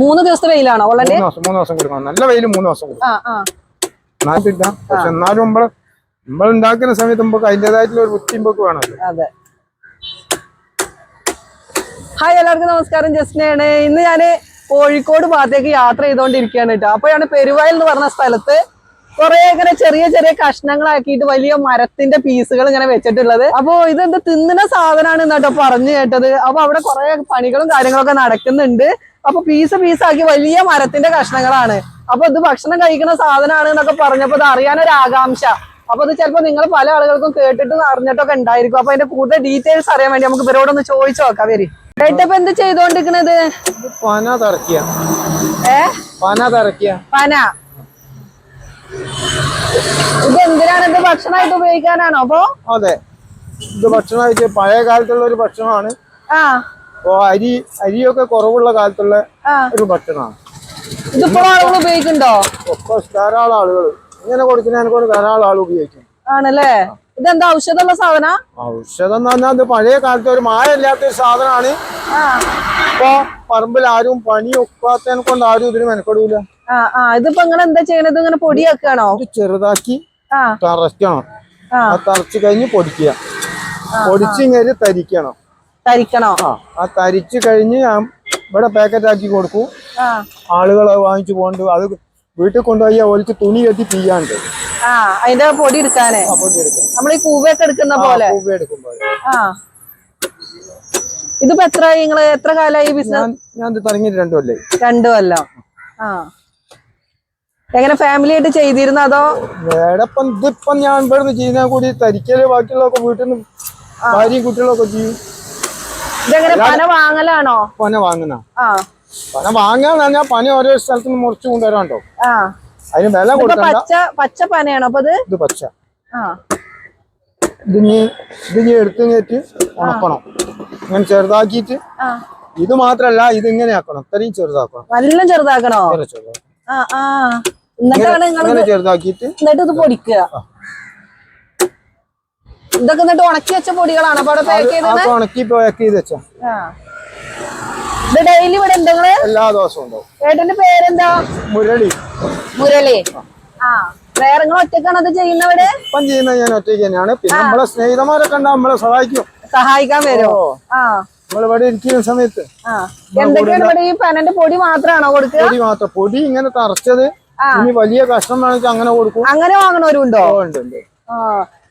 മൂന്ന് ദിവസത്തെ വെയിലാണോ? വളരെ മൂന്ന് ദിവസം കൊടുക്കണം. നല്ല വെയിൽ മൂന്ന് ദിവസം കൊടുക്കും പക്ഷെ എന്നാലും നമ്മൾ നമ്മൾ ഉണ്ടാക്കുന്ന സമയത്ത് നമുക്ക് അതിന്റെതായിട്ടുള്ള ഒരു ബുദ്ധിമുട്ട് വേണമല്ലോ. അതെ. ഹായ് എല്ലാവർക്കും നമസ്കാരം. ജസ്റ്റിനാണ് ഇന്ന് ഞാൻ കോഴിക്കോട് ഭാഗത്തേക്ക് യാത്ര ചെയ്തുകൊണ്ടിരിക്കുകയാണ് കേട്ടോ. അപ്പോഴാണ് പെരുവായൽ എന്ന് പറഞ്ഞ സ്ഥലത്ത് കുറെ ഇങ്ങനെ ചെറിയ ചെറിയ കഷ്ണങ്ങളാക്കിയിട്ട് വലിയ മരത്തിന്റെ പീസുകൾ ഇങ്ങനെ വെച്ചിട്ടുള്ളത്. അപ്പോ ഇതെന്ത് തിന്നുന്ന സാധനമാണ് എന്നാട്ടോ പറഞ്ഞു കേട്ടത്. അപ്പൊ അവിടെ കുറെ പണികളും കാര്യങ്ങളൊക്കെ നടക്കുന്നുണ്ട്. അപ്പൊ പീസ് പീസാക്കി വലിയ മരത്തിന്റെ കഷ്ണങ്ങളാണ്. അപ്പൊ ഇത് ഭക്ഷണം കഴിക്കുന്ന സാധനമാണ് എന്നൊക്കെ പറഞ്ഞപ്പോ ഇത് അറിയാനൊരു ആകാംക്ഷ അപ്പൊ ഇത് ചിലപ്പോ നിങ്ങൾ പല ആളുകൾക്കും കേട്ടിട്ടും അറിഞ്ഞിട്ടൊക്കെ ഉണ്ടായിരിക്കും. അപ്പൊ അതിന്റെ കൂടുതൽ ഡീറ്റെയിൽസ് അറിയാൻ വേണ്ടി നമുക്ക് ഇവരോടൊന്ന് ചോദിച്ചു നോക്കാം വരി. ഏട്ടപ്പൊ എന്ത് ചെയ്തോണ്ടിരിക്കണത്? പന തറക്കിയ ഏ? പന തറക്കിയ പന. ഇത് എന്തിനാണ് ഇത് ഭക്ഷണമായിട്ട് ഉപയോഗിക്കാനാണോ അപ്പൊ? അതെ. ഇത് ഭക്ഷണമായിട്ട് പഴയ കാലത്തുള്ള ഒരു ഭക്ഷണമാണ്. ആ. അപ്പോ അരി അരിയൊക്കെ കുറവുള്ള കാലത്തുള്ള ഒരു ഭക്ഷണമാണ്. ഇതിപ്പോ ആളുകൾ ഉപയോഗിക്കുന്നുണ്ടോ? ഒക്കെ ധാരാളം ആളുകൾ. ഇങ്ങനെ കൊടുക്കുന്നതിനെ കൊണ്ട് ധാരാളം ആൾ ഉപയോഗിക്കും ആണല്ലേ? ഇതെന്താ ഔഷധമുള്ള സാധന? ഔഷധം എന്ന് പറഞ്ഞാൽ ഇത് പഴയ കാലത്ത് ഒരു മായമില്ലാത്ത ഒരു സാധനമാണ് ഇപ്പൊ പറമ്പിൽ ആരും പണി ഒക്കാത്തതിനെ കൊണ്ട് ആരും ഇതിന് മെനക്കെടൂല. ഇതിപ്പോ ഇങ്ങനെ എന്താ ചെയ്യണത്? ഇങ്ങനെ പൊടിയാക്കുകയാണോ? ഇത് ചെറുതാക്കി തറയ്ക്കണം. തറച്ച് കഴിഞ്ഞ് പൊടിക്കുക. പൊടിച്ചിങ്ങനെ തരിക്കണം. തരിക്കണോ? ആ തരിച്ചു കഴിഞ്ഞ് ഞാൻ ഇവിടെ പാക്കറ്റ് ആക്കി കൊടുക്കും. ആ. ആളുകൾ വാങ്ങിച്ചു പോണ്ട് അത് വീട്ടിൽ കൊണ്ടുപോയി ഓലിക്ക് തുണി കെട്ടി പിയ്യാണ്ട് ആ അതിന്റെ പൊടി എടുക്കാനേ? നമ്മൾ ഈ കൂവയൊക്കെ എടുക്കുന്ന പോലെ? ആ. ഇതിപ്പോ എത്ര നിങ്ങൾ എത്ര കാലമായി ബിസിനസ് ഞാൻ തുടങ്ങിയിട്ട് രണ്ടു കൊല്ലേ രണ്ടു കൊല്ലം. ആ. എങ്ങനെ ഫാമിലി ആയിട്ട് ചെയ്തിരുന്ന അതോ? ഇതിപ്പം ഞാൻ ഇവിടുന്ന് ചെയ്യുന്ന കൂടി തരിക്കൽ ബാക്കിയുള്ളതൊക്കെ വീട്ടിൽ നിന്ന് ഭാര്യയും കുട്ടികളൊക്കെ ചെയ്യും. ഇതെങ്ങനെ പന വാങ്ങലാണോ? പന വാങ്ങുന്ന. പന വാങ്ങാന്ന് പറഞ്ഞാൽ പന ഓരോ സ്ഥലത്ത് നിന്ന് മുറിച്ചു കൊണ്ടുവരാണ്ടോ? അതിന് വില കൊടുക്കണ്ട. പച്ച പച്ച പനയാണോ അപ്പൊ ഇത്? പച്ച. ഇതിന് ഇതിന് എടുത്ത് കയറ്റി ഉണക്കണം. ഇങ്ങനെ ചെറുതാക്കിയിട്ട് ആ. ഇത് മാത്രല്ല ഇത് ഇങ്ങനെ ആക്കണം. ഇത്രയും ചെറുതാക്കണം. നല്ല ചെറുതാക്കണോ? ചെറുതാക്കണം. ചെറുതാക്കിയിട്ട് എന്നിട്ട് ഇത് പൊടിക്കുക? ഇതൊക്കെ എന്നിട്ട് ഉണക്കി വെച്ച പൊടികളാണ്. അപ്പൊ അവിടെ പാക്ക് ഉണക്കി പാക്ക് ചെയ്ത് വെച്ചാ. ആ. ഇത് ഡെയിലി ഇവിടെ ഉണ്ട് നിങ്ങൾ? എല്ലാ ദിവസവും ഉണ്ടാവും. ഏട്ടന്റെ പേരെന്താ? മുരളി. മുരളി. ആ. വേറെ നിങ്ങൾ ഒറ്റക്കാണ് അത് ചെയ്യുന്നവിടെ ഇപ്പം ചെയ്യുന്നത് ഞാൻ ഒറ്റയ്ക്ക് തന്നെയാണ്. പിന്നെ നമ്മളെ സ്നേഹിതന്മാരൊക്കെ ഉണ്ടാവും നമ്മളെ സഹായിക്കും. സഹായിക്കാൻ വരുമോ ആ. നമ്മൾ ഇവിടെ ഇരിക്കുന്ന സമയത്ത്. ആ. എന്തൊക്കെയാണ് ഇവിടെ ഈ പനന്റെ പൊടി മാത്രമാണോ കൊടുക്കുക? പൊടി മാത്രം. പൊടി ഇങ്ങനെ തറച്ചത്. ഇനി വലിയ കഷ്ണം വേണമെങ്കിൽ അങ്ങനെ കൊടുക്കും. അങ്ങനെ വാങ്ങണവരുണ്ടോ? ഉണ്ട് ഉണ്ട്. ആ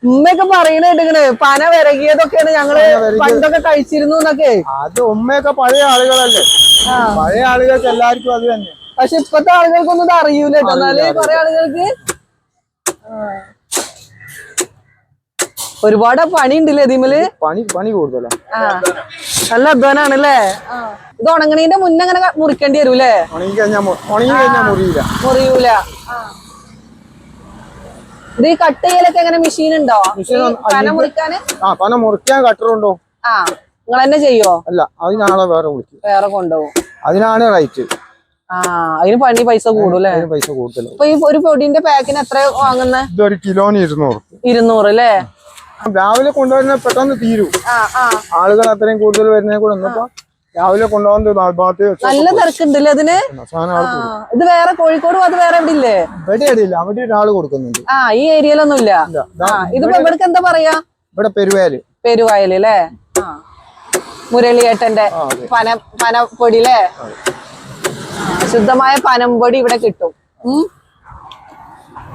ഉമ്മയൊക്കെ പറയണേണ്ടിങ്ങനെ പന വിരകിയതൊക്കെയാണ് ഞങ്ങൾ പണ്ടൊക്കെ കഴിച്ചിരുന്നു എന്നൊക്കെ. അത് ഉമ്മയൊക്കെ പഴയ ആളുകളല്ലേ? പഴയ ആളുകൾക്ക് എല്ലാവർക്കും അത് തന്നെ. പക്ഷെ ഇപ്പത്തെ ആളുകൾക്കൊന്നും ഇത് അറിയൂല കേട്ടോ എന്നാൽ കൊറേ ആളുകൾക്ക് ഒരുപാട് പണി ഉണ്ടല്ലേ ഇതിമൽ പണി പണി കൂടുതലാ. നല്ല അധ്വാനാണല്ലേ? അല്ലേ ഇത് ഉണങ്ങണീന്റെ മുന്നേ അങ്ങനെ മുറിക്കേണ്ടി വരൂലേ ഉണങ്ങി കഴിഞ്ഞാൽ ഉണങ്ങി കഴിഞ്ഞാൽ മുറിയില്ല മുറിയൂല. ആ. ഇത് ഈ കട്ട് ചെയ്യലൊക്കെ എങ്ങനെ മെഷീൻ ഉണ്ടോ? പന മുറിക്കാന്? ആ പന മുറിക്കാൻ കട്ടറുണ്ടോ ആ നിങ്ങൾ തന്നെ ചെയ്യോ അല്ല അതിനാളെ വേറെ വിളിക്കും. വേറെ കൊണ്ടുപോകും. അതിനാണ് റൈറ്റ് ആ അതിന് പണി പൈസ കൂടുല്ലേ പൈസ കൂടുതൽ. ഇപ്പൊ ഈ ഒരു പൊടിന്റെ പാക്കിന് എത്ര വാങ്ങുന്നത് ഇതൊരു കിലോന് ഇരുന്നൂറ്. ഇരുന്നൂറ് അല്ലേ? രാവിലെ കൊണ്ടുവരുന്ന പെട്ടെന്ന് തീരും. ആളുകൾ അത്രയും കൂടുതൽ വരുന്നതിനെ കൂടെ ഒന്നിപ്പോ രാവിലെ കൊണ്ടുപോകുന്നത് വെച്ച് നല്ല തിരക്കുണ്ടല്ലേ അതിന്? ഇത് വേറെ കോഴിക്കോട് അത് വേറെ എവിടെ ഇല്ലേ ഇവിടെ ഇടയില്ല അവിടെ ഒരാൾ കൊടുക്കുന്നുണ്ട്. ആ ഈ ഏരിയയിലൊന്നും ഇല്ല ഇല്ല. ആ ഇതിപ്പോ ഇവിടക്ക് എന്താ പറയാ? ഇവിടെ പെരുവായൽ. അല്ലേ ആ. മുരളിയേട്ടന്റെ പന പനപ്പൊടി അല്ലേ ശുദ്ധമായ പനംപൊടി ഇവിടെ കിട്ടും.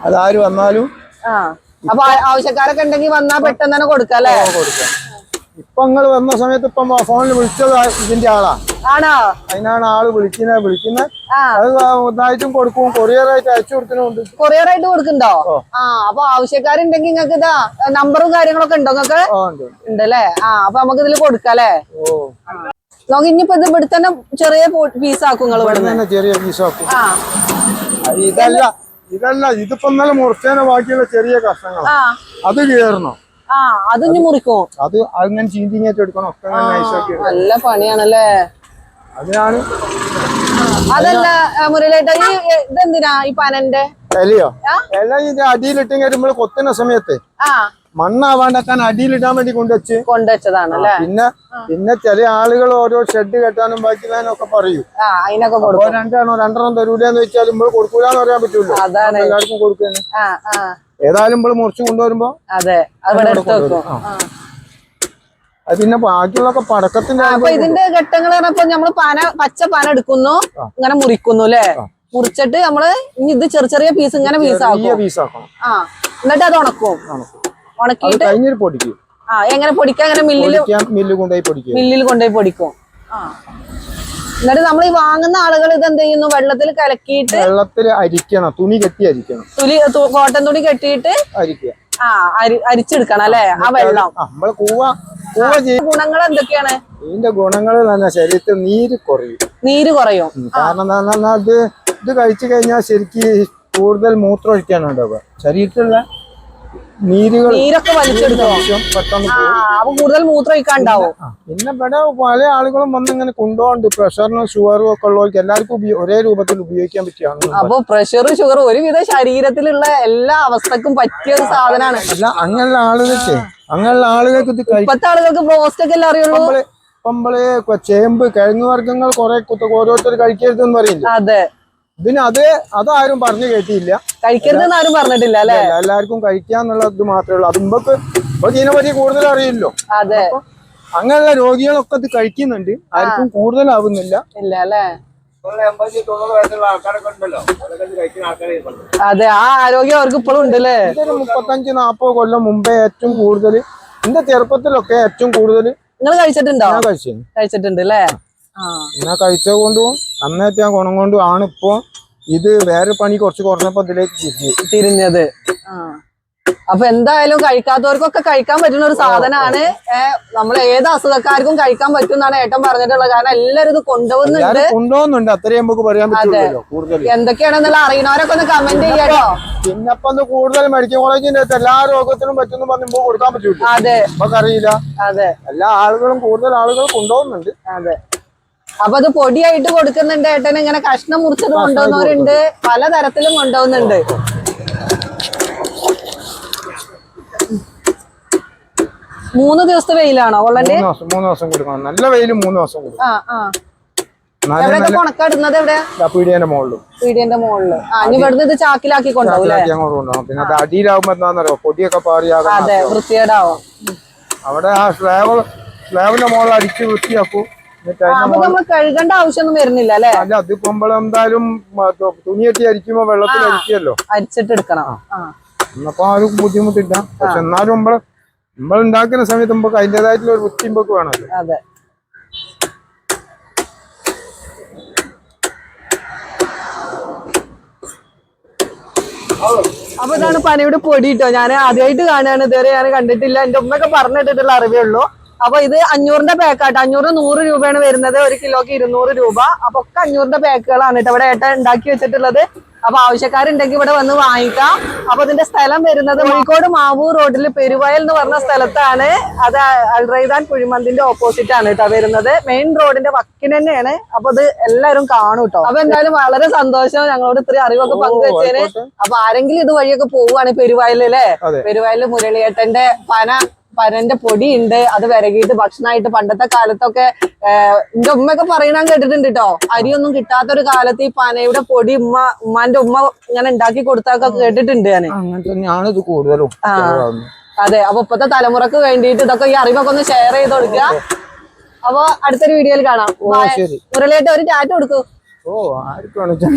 അതാര് വന്നാലും ആ. അപ്പൊ ആവശ്യക്കാരൊക്കെ ഉണ്ടെങ്കിൽ വന്നാ പെട്ടെന്ന് തന്നെ കൊടുക്കാം അല്ലേ? കൊടുക്കാം. ഇപ്പൊ നിങ്ങൾ വന്ന സമയത്ത് ഇപ്പം ഫോണിൽ വിളിച്ചത് ഇതിന്റെ ആളാ. ആണോ? അതിനാണ് ആൾ വിളിക്കുന്നത് വിളിക്കുന്നത് അത് ഇതായിട്ടും കൊടുക്കും കൊറിയർ ആയിട്ട് അയച്ചു കൊടുക്കുന്നുണ്ട് കൊറിയർ ആയിട്ട് കൊടുക്കണ്ടോ. ആ അപ്പൊ ആവശ്യക്കാരുണ്ടെങ്കിൽ നിങ്ങൾക്ക് ഇതാ നമ്പറും കാര്യങ്ങളൊക്കെ ഉണ്ടോ നിങ്ങൾക്ക് ഉണ്ടല്ലേ? ആ അപ്പൊ നമുക്ക് ഇതിൽ കൊടുക്കാല്ലേ നോക്കി ഇനിയിപ്പോ ഇത് ഇവിടെ തന്നെ ചെറിയ പീസ് ആക്കും നിങ്ങൾ ഇവിടെ ഇവിടുന്ന്. തന്നെ ചെറിയ പീസ് ആക്കും. ഇതല്ല ഇതല്ല ഇതിപ്പോ ഇന്നലെ മുറിച്ചേനെ ബാക്കിയുള്ള ചെറിയ കഷ്ണങ്ങളാണ് ആ. അത് കയറണം ആ അതിഞ്ഞ് മുറിക്കും അത് അങ്ങനെ ചീന്തിങ്ങേറ്റ് എടുക്കണം. ഒക്കെ നൈസാക്കി നല്ല പണിയാണല്ലേ? അതിനാണ് അതല്ല ആ, മുരളിയേട്ടാ ഈ ഇതെന്തിനാ ഈ പനന്റെ? ഇലയോ ആ? ഇല ഇത് അടിയിലിട്ടെങ്കിൽ നമ്മൾ കൊത്തുന്ന സമയത്ത് മണ്ണാവാണ്ടാക്കാൻ അടിയിലിടാൻ വേണ്ടി കൊണ്ടുവച്ച്. കൊണ്ടുവച്ചതാണ് പിന്നെ പിന്നെ ചില ആളുകൾ ഓരോ ഷെഡ് കെട്ടാനും ബാക്കിടാനും ഒക്കെ പറയും. ആ അതിനൊക്കെ ഓ കൊടുക്കും രണ്ടാണോ രണ്ടെണ്ണം തരൂലെന്ന് വെച്ചാൽ നമ്മൾ കൊടുക്കൂലെന്ന് പറയാൻ പറ്റൂല്ലോ അതാണ്. എല്ലാവർക്കും കൊടുക്കുന്നു. ഏതായാലും നമ്മൾ മുറിച്ച് കൊണ്ടുവരുമ്പോ അതെ അത് ഇവിടെ പിന്നെ ബാക്കിയുള്ളൊക്കെ പടക്കത്തിന്റെ അപ്പൊ ഇതിന്റെ ഘട്ടങ്ങൾ പറഞ്ഞപ്പോ നമ്മൾ പാന പച്ച പാന എടുക്കുന്നു ഇങ്ങനെ മുറിക്കുന്നു അല്ലേ? മുറിച്ചിട്ട് നമ്മൾ ഇനി ഇത് ചെറിയ ചെറിയ പീസ് ഇങ്ങനെ ആ എന്നിട്ട് അത് ഉണക്കും. ഉണക്കിയിട്ട് കഴിഞ്ഞൊരു പൊടിക്കും. ആ എങ്ങനെ പൊടിക്കാൻ? മില്ലിൽ കൊണ്ടുപോയി പൊടിക്കും. മില്ലിൽ കൊണ്ടുപോയി പൊടിക്കും. ആ. എന്നിട്ട് നമ്മൾ ഈ വാങ്ങുന്ന ആളുകൾ ഇത് എന്ത് ചെയ്യുന്നു? വെള്ളത്തിൽ കലക്കിയിട്ട് വെള്ളത്തിൽ അരിക്കണം. തുണി കെട്ടി അരിക്കണം. തുണി കോട്ടൻ തുണി കെട്ടിയിട്ട് അരിക്കുക. ആ അരി അരിച്ചെടുക്കണം അല്ലേ? ആ വെള്ളം. നമ്മൾ കൂവ ഗുണങ്ങൾ എന്തൊക്കെയാണ്? ഇതിന്റെ ഗുണങ്ങൾ തന്നെ ശരീരത്തിൽ നീര് കുറയും. നീര് കുറയും. കാരണം എന്താ ഇത് ഇത് കഴിച്ചു കഴിഞ്ഞാൽ ശരിക്ക് കൂടുതൽ മൂത്രം ഒഴിക്കാനുണ്ടാവുക. ശരീരത്തിലുള്ള നീരുകൾ നീരൊക്കെ വലിച്ചെടുത്തോ ആവശ്യം പെട്ടെന്ന് അപ്പൊ കൂടുതൽ മൂത്രം ഒഴിക്കാണ്ടാവും പിന്നെ ഇവിടെ പല ആളുകളും വന്ന് ഇങ്ങനെ കൊണ്ടുപോകുന്നുണ്ട് പ്രഷറിനും ഷുഗറും ഒക്കെ ഉള്ളവർക്ക് എല്ലാവർക്കും ഒരേ രൂപത്തിൽ ഉപയോഗിക്കാൻ പറ്റിയാണ് അപ്പൊ പ്രഷറും ഷുഗറും ഒരുവിധ ശരീരത്തിലുള്ള എല്ലാ അവസ്ഥക്കും പറ്റിയ ഒരു സാധനമാണ് അല്ല അങ്ങനെയുള്ള ആളുകൾക്ക് അങ്ങനെയുള്ള ആളുകൾക്ക് ഇത് ഇപ്പത്തെ ആളുകൾക്ക് ബ്രോസ്റ്റ് ഒക്കെ എല്ലാം അറിയുള്ളൂ? നമ്മൾ ചേമ്പ് കിഴങ്ങ് വർഗങ്ങൾ കുറെ ഓരോരുത്തർ കഴിക്കരുതെന്ന് പറയില്ല? അതെ. ഇതിന് അത് അതാരും പറഞ്ഞു കേട്ടിയില്ല. കഴിക്കരുതെന്ന് ആരും പറഞ്ഞിട്ടില്ല അല്ലെ? എല്ലാവർക്കും കഴിക്കാന്നുള്ള ഇത് മാത്രമേ ഉള്ളൂ. അത് മുമ്പൊക്കെ ഇപ്പൊ ഇതിനെ പറ്റി കൂടുതൽ അറിയില്ലോ. അതെ. അങ്ങനെയുള്ള രോഗികളൊക്കെ ഇത് കഴിക്കുന്നുണ്ട്. ആർക്കും കൂടുതലാവുന്നില്ല. ഇല്ല അല്ലെ? അതെ ആ ആരോഗ്യം അവർക്ക് ഇപ്പോഴും ഉണ്ടല്ലേ മുപ്പത്തഞ്ച് നാപ്പത് കൊല്ലം മുമ്പേ ഏറ്റവും കൂടുതൽ എന്റെ ചെറുപ്പത്തിലൊക്കെ ഏറ്റവും കൂടുതൽ നിങ്ങൾ കഴിച്ചിട്ടുണ്ടോ? ഞാൻ കഴിച്ചു കഴിച്ചിട്ടുണ്ട് അല്ലേ? ഞാൻ കഴിച്ചത് കൊണ്ടും ആ ഗുണം കൊണ്ടും ആണ് ഇപ്പൊ ഇത് വേറെ പണി കുറച്ച് കുറഞ്ഞപ്പോ ഇതിലേക്ക് തിരിഞ്ഞു. തിരിഞ്ഞത്. അപ്പൊ എന്തായാലും കഴിക്കാത്തവർക്കൊക്കെ കഴിക്കാൻ പറ്റുന്ന ഒരു സാധനമാണ്. നമ്മൾ ഏത് അസുഖക്കാർക്കും കഴിക്കാൻ പറ്റും എന്നാണ് ഏട്ടൻ പറഞ്ഞിട്ടുള്ളത്. കാരണം എല്ലാരും ഇത് കൊണ്ടുപോകുന്നുണ്ട് കൊണ്ടുപോകുന്നുണ്ട് അത്രയും നമുക്ക് പറയാൻ എന്തൊക്കെയാണെന്നുള്ള അറിയണവരൊക്കെ ഒന്ന് കമന്റ് ചെയ്യാട്ടോ. പിന്നെ കൂടുതൽ മെഡിക്കൽ കോളേജിന്റെ അടുത്ത് എല്ലാ രോഗത്തിനും പറ്റുന്നു പറഞ്ഞു കൊടുക്കാൻ പറ്റൂല അതെ. അറിയില്ല അതെ. എല്ലാ ആളുകളും കൂടുതൽ ആളുകൾ കൊണ്ടുപോകുന്നുണ്ട് അതെ. അപ്പൊ അത് പൊടിയായിട്ട് കൊടുക്കുന്നുണ്ട് ഏട്ടൻ ഇങ്ങനെ കഷ്ണം മുറിച്ചത് കൊണ്ടുപോകുന്നവരുണ്ട് പലതരത്തിലും കൊണ്ടുപോകുന്നുണ്ട് മൂന്ന് ദിവസത്തെ വെയിലാണോ ഉള്ളത് മൂന്ന് ദിവസം കൊടുക്കണം. നല്ല വെയിൽ മൂന്ന് ദിവസം ആ ആ. എവിടെ? ഇതാ പീടിയേന്റെ മുകളിലും പീടിയന്റെ മുകളിൽ ആ ഇനി ഇവിടുന്ന് ഇത് ചാക്കിലാക്കി കൊണ്ടുപോകും പിന്നെ അത് അടിയിലാവുമ്പോ എന്താണെന്നറിയോ പൊടിയൊക്കെ പാറിയാകും അതെ വൃത്തികേടാവും. അവിടെ ആ മുകളിൽ അടിച്ച് വൃത്തിയാക്കും. അപ്പൊ നമ്മൾ കഴുകേണ്ട ആവശ്യമൊന്നും വരുന്നില്ല അല്ലെ? അല്ല അതിപ്പോ എന്തായാലും മ- തു- തുണി കെട്ടി അരിക്കുമ്പോ വെള്ളത്തിൽ അരിക്കുമല്ലോ അരിച്ചിട്ട് എടുക്കണം. എന്നപ്പോ ആ. ഒരു ബുദ്ധിമുട്ടില്ല. പക്ഷെ എന്നാലും നമ്മൾ നമ്മൾ ഉണ്ടാക്കുന്ന സമയത്ത് നമുക്ക് അതിന്റെതായിട്ടുള്ള ഒരു വൃത്തി നമുക്ക് വേണമല്ലോ. അതെ. അപ്പൊ ഇതാണ് പനയുടെ പൊടി കേട്ടോ ഞാൻ ആദ്യമായിട്ട് കാണുകയാണ്. ഇതുവരെ ഞാൻ കണ്ടിട്ടില്ല. എന്റെ ഉമ്മയൊക്കെ പറഞ്ഞിട്ടിട്ടുള്ള അറിവേ ഉള്ളൂ. അപ്പൊ ഇത് അഞ്ഞൂറിന്റെ പാക്കാട്ടോ അഞ്ഞൂറ് നൂറ് രൂപയാണ് വരുന്നത്. ഒരു കിലോക്ക് ഇരുന്നൂറ് രൂപ. അപ്പൊ ഒക്കെ അഞ്ഞൂറിന്റെ പാക്കുകളാണ് കേട്ടോ. ഇവിടെ ഏട്ടൻ ഉണ്ടാക്കി വെച്ചിട്ടുള്ളത്. അപ്പൊ ആവശ്യക്കാരുണ്ടെങ്കിൽ ഇവിടെ വന്ന് വാങ്ങിക്കാം. അപ്പൊ ഇതിന്റെ സ്ഥലം വരുന്നത് കോഴിക്കോട് മാവൂർ റോഡിൽ പെരുവയൽ എന്ന് പറഞ്ഞ സ്ഥലത്താണ്. അത് അൽറൈദാൻ കുഴിമന്തിന്റെ ഓപ്പോസിറ്റ് ആണ് കേട്ടോ വരുന്നത്. മെയിൻ റോഡിന്റെ വക്കിന് തന്നെയാണ്. അപ്പൊ ഇത് എല്ലാവരും കാണും കേട്ടോ. അപ്പൊ എന്തായാലും വളരെ സന്തോഷം ഞങ്ങളോട് ഇത്രയും അറിവൊക്കെ പങ്കുവെച്ചതിന്. അപ്പൊ ആരെങ്കിലും ഇത് വഴിയൊക്കെ പോവുകയാണ് പെരുവയലിലെ. പെരുവയലിൽ മുരളിയേട്ടന്റെ പന പനന്റെ പൊടി ഉണ്ട് അത് വിരകിയിട്ട് ഭക്ഷണമായിട്ട് പണ്ടത്തെ കാലത്തൊക്കെ എന്റെ ഉമ്മയൊക്കെ പറയണ കേട്ടിട്ടുണ്ട് കേട്ടോ അരിയൊന്നും കിട്ടാത്തൊരു കാലത്ത് ഈ പനയുടെ പൊടി ഉമ്മ ഉമ്മാന്റെ ഉമ്മ ഇങ്ങനെ ഉണ്ടാക്കി കൊടുത്തൊക്കെ കേട്ടിട്ടുണ്ട് ഞാൻ ഇത് കൂടുതലും. അതെ അപ്പൊ ഇപ്പത്തെ തലമുറയ്ക്ക് വേണ്ടിയിട്ട് ഇതൊക്കെ ഈ അറിവൊക്കെ ഒന്ന് ഷെയർ ചെയ്ത് കൊടുക്കുക അപ്പൊ അടുത്തൊരു വീഡിയോയിൽ കാണാം. മുരളിയായിട്ട് ഒരു ചാറ്റ് കൊടുക്കൂ. ഓ ആർക്കും